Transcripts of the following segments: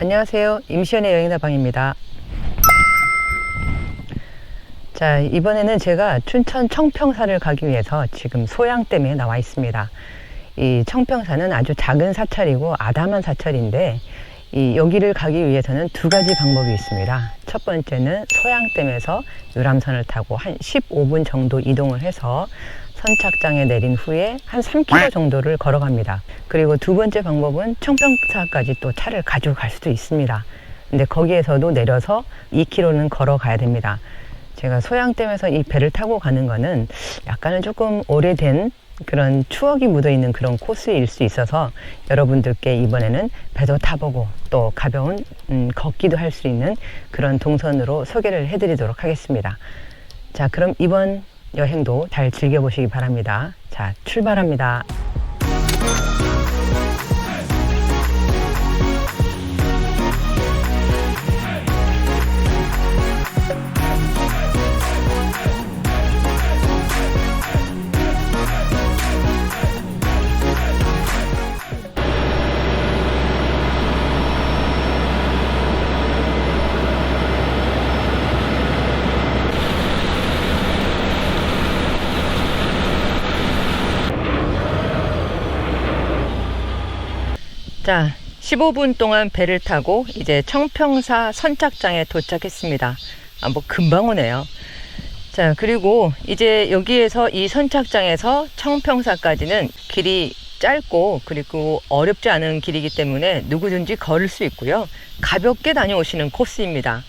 안녕하세요. 임시연의 여행다방입니다. 자, 이번에는 제가 춘천 청평사를 가기 위해서 지금 소양댐에 나와 있습니다. 이 청평사는 아주 작은 사찰이고 아담한 사찰인데 이 여기를 가기 위해서는 두 가지 방법이 있습니다. 첫 번째는 소양댐에서 유람선을 타고 한 15분 정도 이동을 해서 선착장에 내린 후에 한 3km 정도를 걸어갑니다. 그리고 두 번째 방법은 청평사까지 또 차를 가지고 갈 수도 있습니다. 근데 거기에서도 내려서 2km는 걸어가야 됩니다. 제가 소양댐에서 이 배를 타고 가는 거는 약간은 조금 오래된 그런 추억이 묻어 있는 그런 코스일 수 있어서 여러분들께 이번에는 배도 타보고 또 가벼운 음, 걷기도 할 수 있는 그런 동선으로 소개를 해드리도록 하겠습니다. 자, 그럼 이번 여행도 잘 즐겨보시기 바랍니다. 자, 출발합니다. 자, 15분 동안 배를 타고 이제 청평사 선착장에 도착했습니다. 아, 뭐 금방 오네요. 자, 그리고 이제 여기에서 이 선착장에서 청평사까지는 길이 짧고 그리고 어렵지 않은 길이기 때문에 누구든지 걸을 수 있고요. 가볍게 다녀오시는 코스입니다.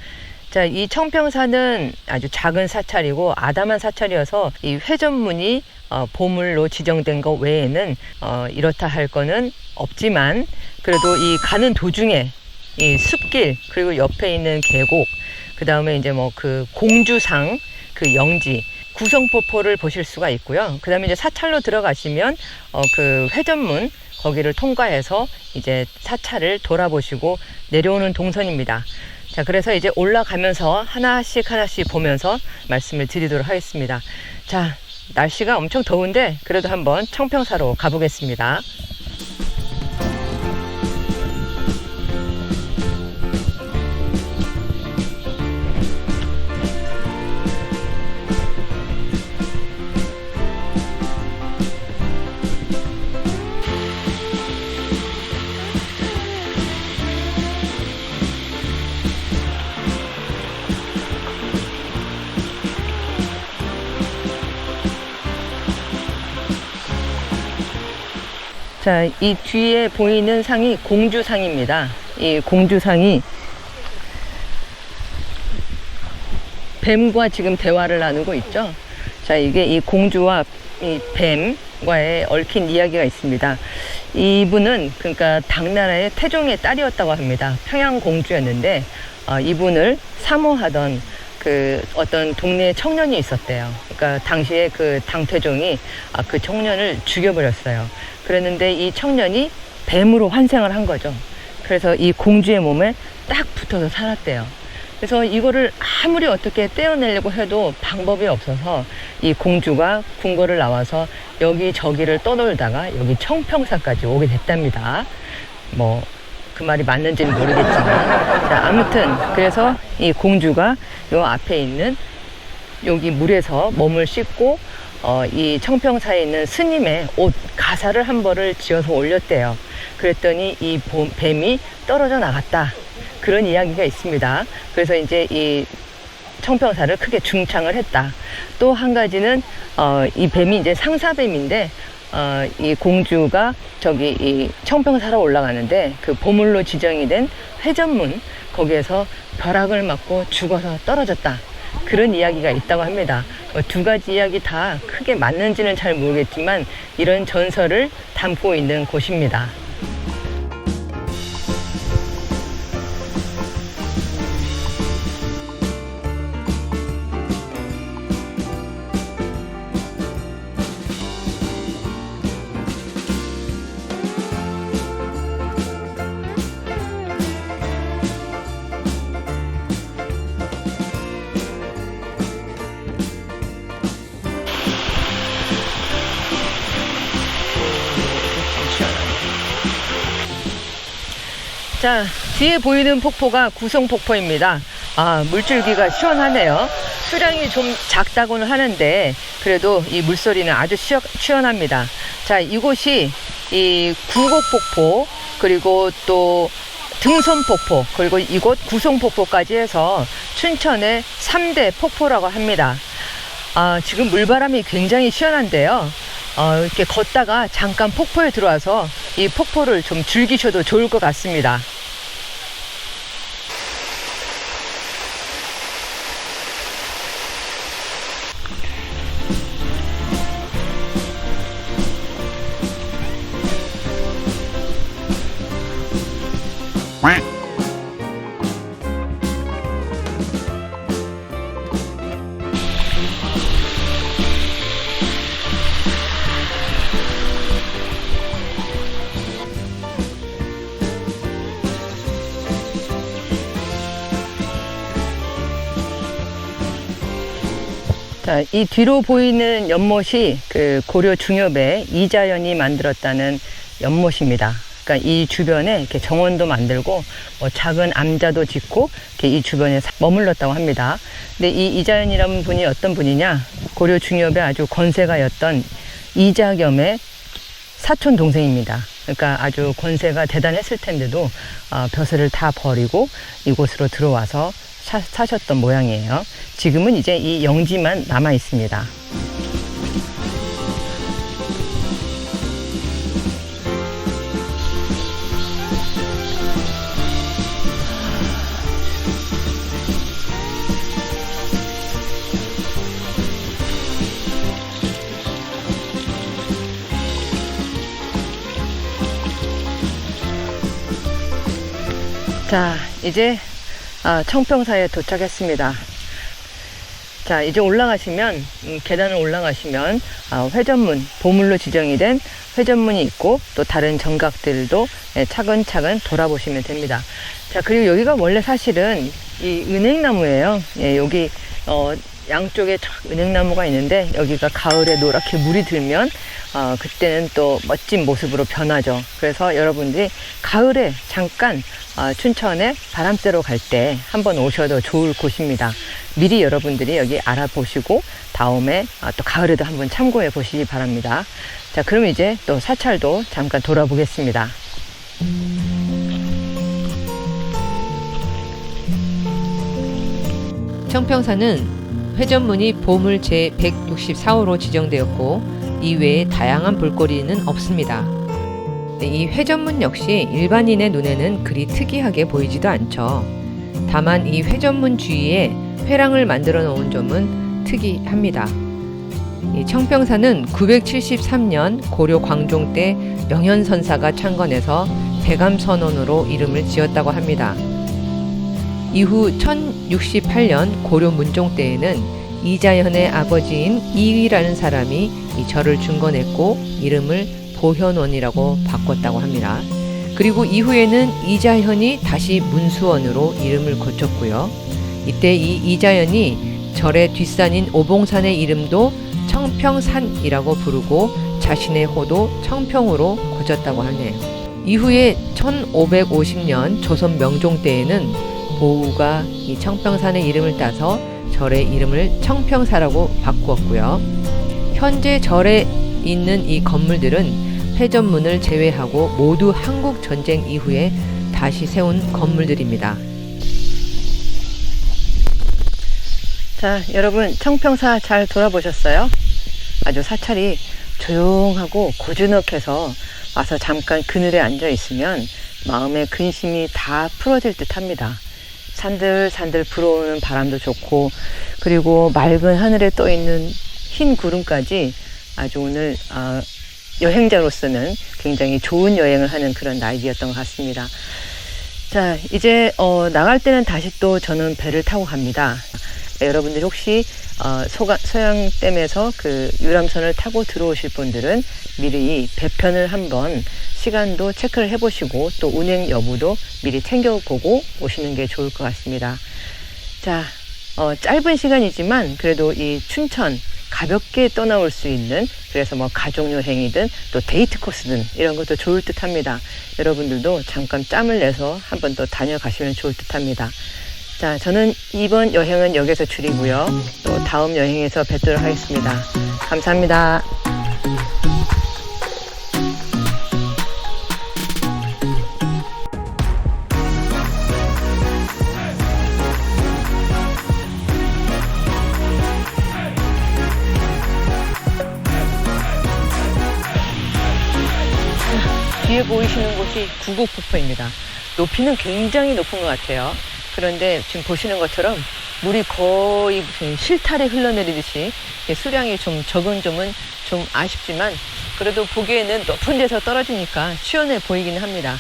자, 이 청평사는 아주 작은 사찰이고 아담한 사찰이어서 이 회전문이 어, 보물로 지정된 것 외에는 어, 이렇다 할 거는 없지만 그래도 이 가는 도중에 이 숲길 그리고 옆에 있는 계곡 그 다음에 이제 뭐 그 공주상 그 영지 구성포포를 보실 수가 있고요. 그 다음에 이제 사찰로 들어가시면 어, 그 회전문 거기를 통과해서 이제 사찰을 돌아보시고 내려오는 동선입니다. 자, 그래서 이제 올라가면서 하나씩 하나씩 보면서 말씀을 드리도록 하겠습니다. 자, 날씨가 엄청 더운데 그래도 한번 청평사로 가보겠습니다. 자, 이 뒤에 보이는 상이 공주상입니다. 이 공주상이 뱀과 지금 대화를 나누고 있죠. 자, 이게 이 공주와 이 뱀과의 얽힌 이야기가 있습니다. 이분은 그러니까 당나라의 태종의 딸이었다고 합니다. 평양 공주였는데 어, 이분을 사모하던 그 어떤 동네 청년이 있었대요. 그러니까 당시에 그 당태종이 아, 그 청년을 죽여버렸어요. 그랬는데 이 청년이 뱀으로 환생을 한 거죠. 그래서 이 공주의 몸에 딱 붙어서 살았대요. 그래서 이거를 아무리 어떻게 떼어내려고 해도 방법이 없어서 이 공주가 궁궐을 나와서 여기저기를 떠돌다가 여기 청평사까지 오게 됐답니다. 뭐, 그 말이 맞는지는 모르겠지만. 자, 아무튼, 그래서 이 공주가 요 앞에 있는 여기 물에서 몸을 씻고 어, 이 청평사에 있는 스님의 옷 가사를 한 벌을 지어서 올렸대요. 그랬더니 이 봄- 뱀이 떨어져 나갔다. 그런 이야기가 있습니다. 그래서 이제 이 청평사를 크게 중창을 했다. 또 한 가지는 어, 이 뱀이 이제 상사뱀인데 어, 이 공주가 저기 이 청평사로 올라가는데 그 보물로 지정이 된 회전문 거기에서 벼락을 맞고 죽어서 떨어졌다. 그런 이야기가 있다고 합니다. 어, 두 가지 이야기 다 크게 맞는지는 잘 모르겠지만 이런 전설을 담고 있는 곳입니다. 자, 뒤에 보이는 폭포가 구성폭포입니다. 아, 물줄기가 시원하네요. 수량이 좀 작다고는 하는데, 그래도 이 물소리는 아주 시원, 시원합니다. 자, 이곳이 이 구곡폭포, 그리고 또 등선폭포, 그리고 이곳 구성폭포까지 해서 춘천의 3대 폭포라고 합니다. 아, 지금 물바람이 굉장히 시원한데요. 어, 이렇게 걷다가 잠깐 폭포에 들어와서 이 폭포를 좀 즐기셔도 좋을 것 같습니다. 자, 이 뒤로 보이는 연못이 그 고려 중엽의 이자연이 만들었다는 연못입니다. 그러니까 이 주변에 이렇게 정원도 만들고 뭐 작은 암자도 짓고 이렇게 이 주변에 사- 머물렀다고 합니다. 근데 이 이자연이라는 분이 어떤 분이냐? 고려 중엽의 아주 권세가였던 이자겸의 사촌 동생입니다. 그러니까 아주 권세가 대단했을 텐데도 어, 벼슬을 다 버리고 이곳으로 들어와서 사, 사셨던 모양이에요. 지금은 이제 이 영지만 남아 있습니다. 자, 이제 아, 청평사에 도착했습니다. 자, 이제 올라가시면 음, 계단을 올라가시면 아, 회전문 보물로 지정이 된 회전문이 있고 또 다른 정각들도 예, 차근차근 돌아보시면 됩니다. 자, 그리고 여기가 원래 사실은 이 은행나무예요. 예, 여기 어, 양쪽에 쫙 은행나무가 있는데 여기가 가을에 노랗게 물이 들면 어, 그때는 또 멋진 모습으로 변하죠. 그래서 여러분들이 가을에 잠깐 어, 춘천에 바람 쐬러 갈 때 한번 오셔도 좋을 곳입니다. 미리 여러분들이 여기 알아보시고 다음에 아, 또 가을에도 한번 참고해 보시기 바랍니다. 자, 그럼 이제 또 사찰도 잠깐 돌아보겠습니다. 청평사는 회전문이 보물 제 164호로 지정되었고 이외에 다양한 볼거리는 없습니다. 네, 이 회전문 역시 일반인의 눈에는 그리 특이하게 보이지도 않죠. 다만 이 회전문 주위에 회랑을 만들어 놓은 점은 특이합니다. 이 청평사는 973년 고려 광종 때 영현선사가 창건해서 대감선원으로 이름을 지었다고 합니다. 이후 1068년 고려 문종 때에는 이자현의 아버지인 이의라는 사람이 이 절을 중건했고 이름을 보현원이라고 바꿨다고 합니다. 그리고 이후에는 이자현이 다시 문수원으로 이름을 고쳤고요. 이때 이 이자현이 절의 뒷산인 오봉산의 이름도 청평산이라고 부르고 자신의 호도 청평으로 고쳤다고 하네요. 이후에 1550년 조선 명종 때에는 보우가 이 청평산의 이름을 따서 절의 이름을 청평사라고 바꾸었고요. 현재 절에 있는 이 건물들은 회전문을 제외하고 모두 한국 전쟁 이후에 다시 세운 건물들입니다. 자, 여러분 청평사 잘 돌아보셨어요? 아주 사찰이 조용하고 고즈넉해서 와서 잠깐 그늘에 앉아 있으면 마음의 근심이 다 풀어질 듯 합니다. 산들산들 불어오는 바람도 좋고 그리고 맑은 하늘에 떠 있는 흰 구름까지 아주 오늘 아, 여행자로서는 굉장히 좋은 여행을 하는 그런 날이었던 것 같습니다. 자, 이제 어, 나갈 때는 다시 또 저는 배를 타고 갑니다. 여러분들이 혹시 어, 소가, 소양댐에서 그 유람선을 타고 들어오실 분들은 미리 배편을 한번 시간도 체크를 해보시고 또 운행 여부도 미리 챙겨보고 오시는 게 좋을 것 같습니다. 자, 어, 짧은 시간이지만 그래도 이 춘천 가볍게 떠나올 수 있는 그래서 뭐 가족 여행이든 또 데이트 코스든 이런 것도 좋을 듯합니다. 여러분들도 잠깐 짬을 내서 한번 더 다녀가시면 좋을 듯합니다. 자, 저는 이번 여행은 여기서 줄이고요. 또 다음 여행에서 뵙도록 하겠습니다. 감사합니다. 뒤에 보이시는 곳이 구곡폭포입니다. 높이는 굉장히 높은 것 같아요. 그런데 지금 보시는 것처럼 물이 거의 무슨 실타래 흘러내리듯이 수량이 좀 적은 점은 좀 아쉽지만 그래도 보기에는 높은 데서 떨어지니까 시원해 보이기는 합니다.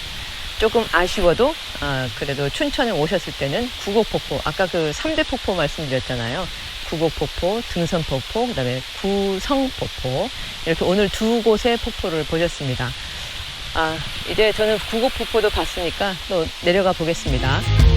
조금 아쉬워도 아, 그래도 춘천에 오셨을 때는 구곡폭포 아까 그 3대 폭포 말씀드렸잖아요. 구곡폭포, 등선폭포, 그다음에 구성폭포 이렇게 오늘 두 곳의 폭포를 보셨습니다. 아, 이제 저는 구곡폭포도 봤으니까 또 내려가 보겠습니다.